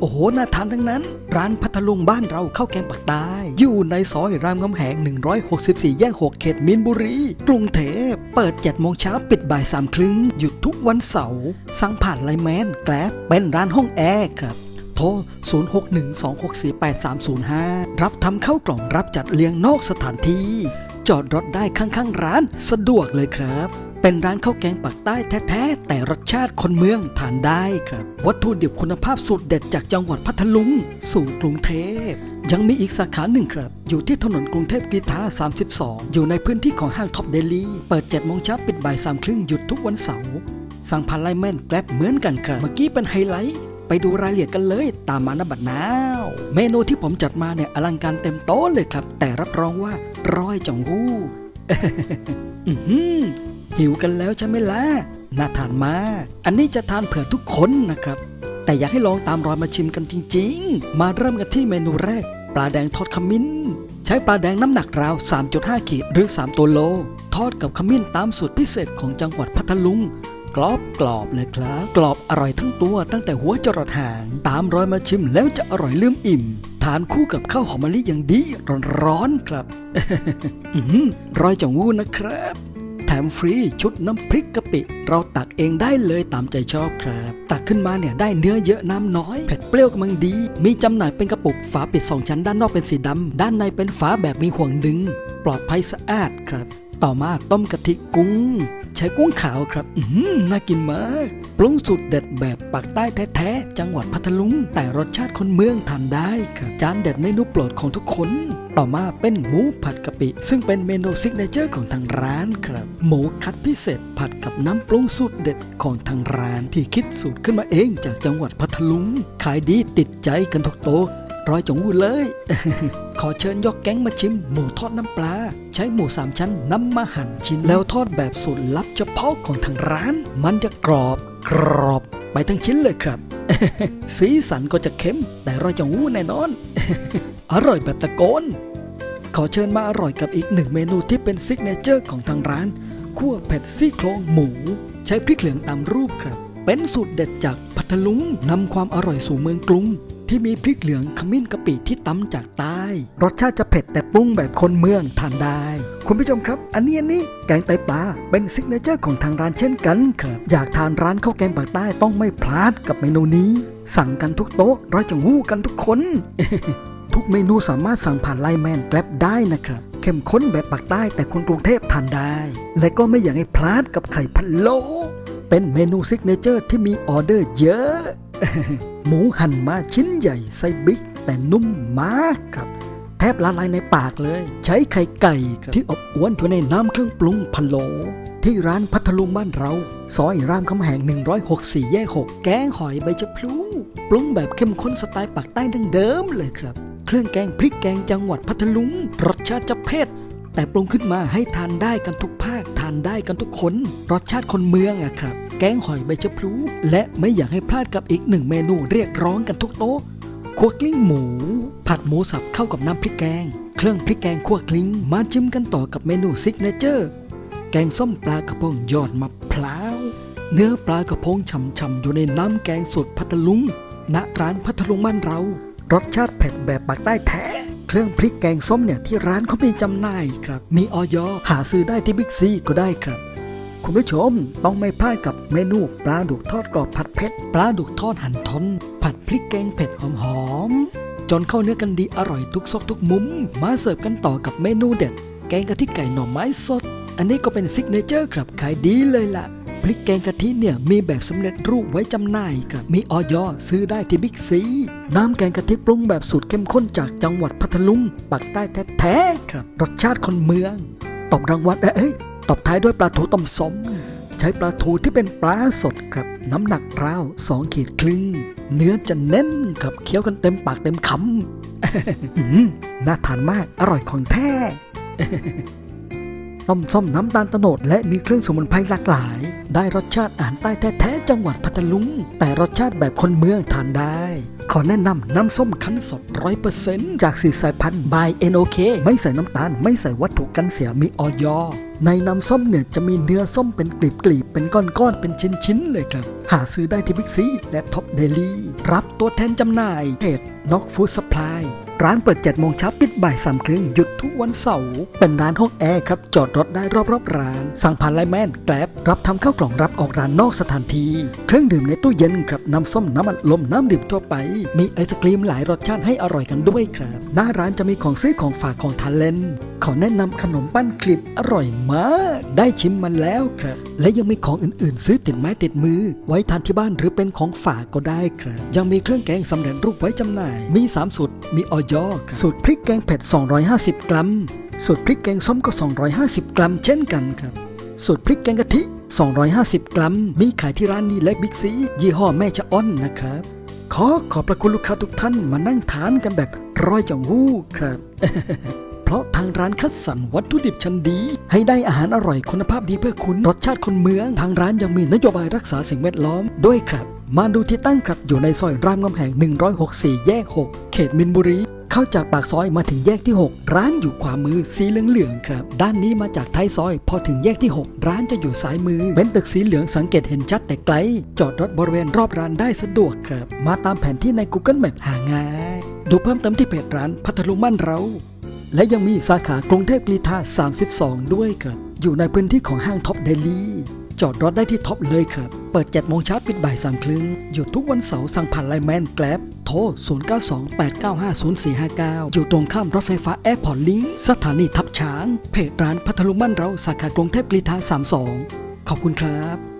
โอ้โห น่าทานทั้งนั้น ร้านพัทลุงบ้านเราข้าวแกงปักใต้อยู่ในซอยรามคำแหง 164 แยก 6 เขตมินบุรี กรุงเทพ เปิด 7 โมงเช้าปิดบ่าย3ามครึ่ง หยุดทุกวันเสาร์สั่งผ่านไลน์แมนแกลบเป็นร้านห้องแอร์ครับโทร 0612648305 รับทำเข้ากล่องรับจัดเลี้ยงนอกสถานที่ จอดรถได้ข้างๆร้านสะดวกเลยครับ เป็นร้านข้าวแกงปักใต้แท้ๆ แต่รสชาติคนเมืองทานได้ครับ วัตถุดิบคุณภาพสุดเด็ดจากจังหวัดพัทลุง สู่กรุงเทพ ยังมีอีกสาขาหนึ่งครับ อยู่ที่ถนนกรุงเทพกรีฑา32 อยู่ในพื้นที่ของห้างท็อปเดลี่เปิด7โมงเช้าปิดบ่าย3ครึ่งหยุดทุกวันเสาร์สั่งผ่านไลน์แมนแกลบเหมือนกันครับ เมื่อกี้เป็นไฮไลท์ไปดูรายละเอียดกันเลยตามมานะบัดนาว เมนูที่ผมจัดมาเนี่ยอลังการเต็มโต๊ะเลยครับ แต่รับรองว่าร้อยจังหู้ หิวกันแล้วใช่ไหมล่ะน่าทานมาก อันนี้จะทานเผื่อทุกคนนะครับ แต่อยากให้ลองตามรอยมาชิมกันจริง ๆ มาเริ่มกันที่เมนูแรก ปลาแดงทอดขมิ้น ใช้ปลาแดงน้ำหนักราว 3.5 ขีดหรือ 3 ตัวโล ทอดกับขมิ้นตามสูตรพิเศษของจังหวัดพัทลุงกรอบกรอบเลยครับ กรอบอร่อยทั้งตัวตั้งแต่หัวจรดหาง ตามรอยมาชิมแล้วจะอร่อยลืมอิ่ม ทานคู่กับข้าวหอมมะลิอย่างดีร้อนๆครับ ร้อยจังวูนะครับ แถมฟรีชุดน้ำพริกกะปิ เราตักเองได้เลยตามใจชอบครับ ตักขึ้นมาเนี่ยได้เนื้อเยอะน้ำน้อย เผ็ดเปรี้ยวกำลังดี มีจำหน่ายเป็นกระปุกฝาปิดสองชั้นด้านนอกเป็นสีดำด้านในเป็นฝาแบบมีห่วงดึง ปลอดภัยสะอาดครับ ต่อมาต้มกะทิกุ้ง ใช้กุ้งขาวครับอืน่ากินมากปรุงสูตรเด็ดแบบปากใต้แท้ๆจังหวัดพัทลุง แต่รสชาติคนเมืองทานได้ครับจานเด็ดเมนูโปรดของทุกคน ต่อมาเป็นหมูผัดกะปิ ซึ่งเป็นเมนูซิกเนเจอร์ของทางร้านครับ หมูคัดพิเศษผัดกับน้ำปรุงสูตรเด็ดของทางร้านที่คิดสูตรขึ้นมาเองจากจังหวัดพัทลุง ขายดีติดใจกันทุกโต๊ะ ร้อยจงวูเลย ขอเชิญยกแก๊งมาชิม หมูทอดน้ำปลา ใช้หมูสามชั้นนำมาหั่นชิ้นแล้วทอดแบบสูตรลับเฉพาะของทางร้าน มันจะกรอบกรอบไปทั้งชิ้นเลยครับ สีสันก็จะเข้ม แต่ร้อยจงวูแน่นอน อร่อยแบบตะโกน ขอเชิญมาอร่อยกับอีกหนึ่งเมนูที่เป็นซิกเนเจอร์ของทางร้านคั่วเผ็ดซี่โครงหมู ใช้พริกเหลืองตามรูปครับ เป็นสูตรเด็ดจากพัทลุงนำความอร่อยสู่เมืองกรุง ที่มีพริกเหลืองขมิ้นกะปิที่ตำจากใต้รสชาติจะเผ็ดแต่ปรุงแบบคนเมืองทานได้ คุณผู้ชมครับ อันนี้อันนี้แกงไตปลาเป็นซิกเนเจอร์ของทางร้านเช่นกันครับอยากทานร้านข้าวแกงปากใต้ต้องไม่พลาดกับเมนูนี้ สั่งกันทุกโต๊ะร้อยจังหู้กันทุกคน ทุกเมนูสามารถสั่งผ่านไลน์แมนแกลบได้นะครับเข้มข้นแบบปากใต้แต่คนกรุงเทพทานได้ และก็ไม่อยากให้พลาดกับไข่พะโล้เป็นเมนูซิกเนเจอร์ที่มีออเดอร์เยอะ หมูหั่นมาชิ้นใหญ่ไส้บิ๊ก แต่นุ่มมากครับ แทบละลายในปากเลย ใช้ไข่ไก่ที่อบอวนอยู่ในน้ำเครื่องปรุงพะโล ที่ร้านพัทลุงบ้านเรา ซอยรามคำแหง 164 แยก 6 แกงหอยใบชะพลูปรุงแบบเข้มข้นสไตล์ปากใต้ดั้งเดิมเลยครับ เครื่องแกงพริกแกงจังหวัดพัทลุงรสชาติจะเผ็ดแต่ปรุงขึ้นมาให้ทานได้กันทุกภาคทานได้กันทุกคน รสชาติคนเมืองอะครับ แกงหอยใบชะพลูและไม่อยากให้พลาดกับอีกหนึ่งเมนูเรียกร้องกันทุกโต๊ะคั่วกลิ้งหมู ผัดหมูสับเข้ากับน้ำพริกแกง เครื่องพริกแกงคั่วกลิ้ง มาชิมกันต่อกับเมนูซิกเนเจอร์ แกงส้มปลากระพงยอดมะพร้าว เนื้อปลากระพงฉ่ำๆอยู่ในน้ำแกงสดพัทลุงณร้านพัทลุงบ้านเรา รสชาติเผ็ดแบบปากใต้แท้เครื่องพริกแกงส้มเนี่ยที่ร้านเขามีจำหน่ายครับ มีออยหาซื้อได้ที่บิ๊กซีก็ได้ครับ คุณผู้ชม ต้องไม่พลาดกับเมนูปลาดุกทอดกรอบผัดเผ็ดปลาดุกทอดหั่นทอนผัดพริกแกงเผ็ดหอมๆจนเข้าเนื้อกันดีอร่อยทุกซอกทุกมุม มาเสิร์ฟกันต่อกับเมนูเด็ด แกงกะทิไก่หน่อไม้สด อันนี้ก็เป็นซิกเนเจอร์ครับขายดีเลยล่ะพริกแกงกะทิเนี่ยมีแบบสำเร็จรูปไว้จำหน่ายครับมีออยซื้อได้ที่บิ๊กซีน้ำแกงกะทิปรุงแบบสูตรเข้มข้นจากจังหวัดพัทลุงปักใต้แท้ๆครับรสชาติคนเมืองตบรางวัลเอ้ย ตบท้ายด้วยปลาทูต้มสม ใช้ปลาทูที่เป็นปลาสดครับ น้ำหนักราว2ขีดครึ่ง เนื้อจะแน่นครับเคี้ยวกันเต็มปากเต็มคำน่าทานมากอร่อยของแท้ต้มส้มน้ำตาลโตนดและมีเครื่องสมุนไพรหลากหลาย ได้รสชาติอาหารใต้แท้ๆจังหวัดพัทลุง แต่รสชาติแบบคนเมืองทานได้ ขอแนะนำน้ำส้มคั้นสดร้อยเปอร์เซ็นต์จากสีสายพันธุ์ by NOK ไม่ใส่น้ำตาล ไม่ใส่วัตถุกันเสียมีออย ในน้ำส้มเนี่ยจะมีเนื้อส้มเป็นกลีบๆเป็นก้อนๆ เป็นชิ้นๆ เลยครับ หาซื้อได้ที่บิ๊กซีและท็อปเดลี่ รับตัวแทนจำหน่ายเพจน็อกฟู้ดสปายร้านเปิด7โมงเช้าปิดบ่ายสามครึ่งหยุดทุกวันเสาร์เป็นร้านห้องแอร์ครับ จอดรถได้รอบๆร้าน สั่งผ่านไลน์แมนแกล็บรับทำข้าวกล่องรับออกร้านนอกสถานที่ เครื่องดื่มในตู้เย็นครับ น้ำส้มน้ำอัดลมน้ำดื่มทั่วไป มีไอศกรีมหลายรสชาติให้อร่อยกันด้วยครับ หน้าร้านจะมีของซื้อของฝากของทานเล่นขอแนะนำขนมปั้นคลิปอร่อยมาก ได้ชิมมันแล้วครับ และยังมีของอื่นๆ ซื้อติดไม้ติดมือ ไว้ทานที่บ้านหรือเป็นของฝากก็ได้ครับ ยังมีเครื่องแกงสำเร็จรูปไว้จำหน่าย มี 3 สูตร มีออยอสูตรพริกแกงเผ็ด 250 กรัม สูตรพริกแกงส้มก็ 250 กรัม เช่นกันครับ สูตรพริกแกงกะทิ 250 กรัม มีขายที่ร้านนี้และบิ๊กซียี่ห้อแม่ชะอ้อนนะครับขอขอบพระคุณลูกค้าทุกท่านมานั่งทานกันแบบร้อยจังหู้ครับ เพราะทางร้านคัดสรรวัตถุดิบชั้นดี ให้ได้อาหารอร่อยคุณภาพดีเพื่อคุณรสชาติคนเมือง ทางร้านยังมีนโยบายรักษาสิ่งแวดล้อมด้วยครับ มาดูที่ตั้งครับอยู่ในซอยรามคำแหง 164 แยก 6 เขตมินบุรีเข้าจากปากซอยมาถึงแยกที่ 6 ร้านอยู่ขวามือสีเหลืองๆครับ ด้านนี้มาจากท้ายซอย พอถึงแยกที่ 6 ร้านจะอยู่ซ้ายมือ เป็นตึกสีเหลืองสังเกตเห็นชัดแต่ไกล จอดรถบริเวณรอบร้านได้สะดวกครับ มาตามแผนที่ใน Google Map หาง่าย ดูเพิ่มเติมที่เพจร้านพัทลุงบ้านเรา และยังมีสาขากรุงเทพกรีฑา32 ด้วยครับ อยู่ในพื้นที่ของห้างท็อปเดลี่จอดรถได้ที่ท็อปเลยครับ เปิด7โมงเช้าปิดบ่ายสามครึ่งหยุดทุกวันเสาร์สั่งผ่านไลน์แมนแกล็บโทร 0928950459 อยู่ตรงข้ามรถไฟฟ้าแอร์พอร์ตลิงสถานีทับช้าง เพจร้านพัทลุงบ้านเราสาขากรุงเทพกรีฑา32 ขอบคุณครับ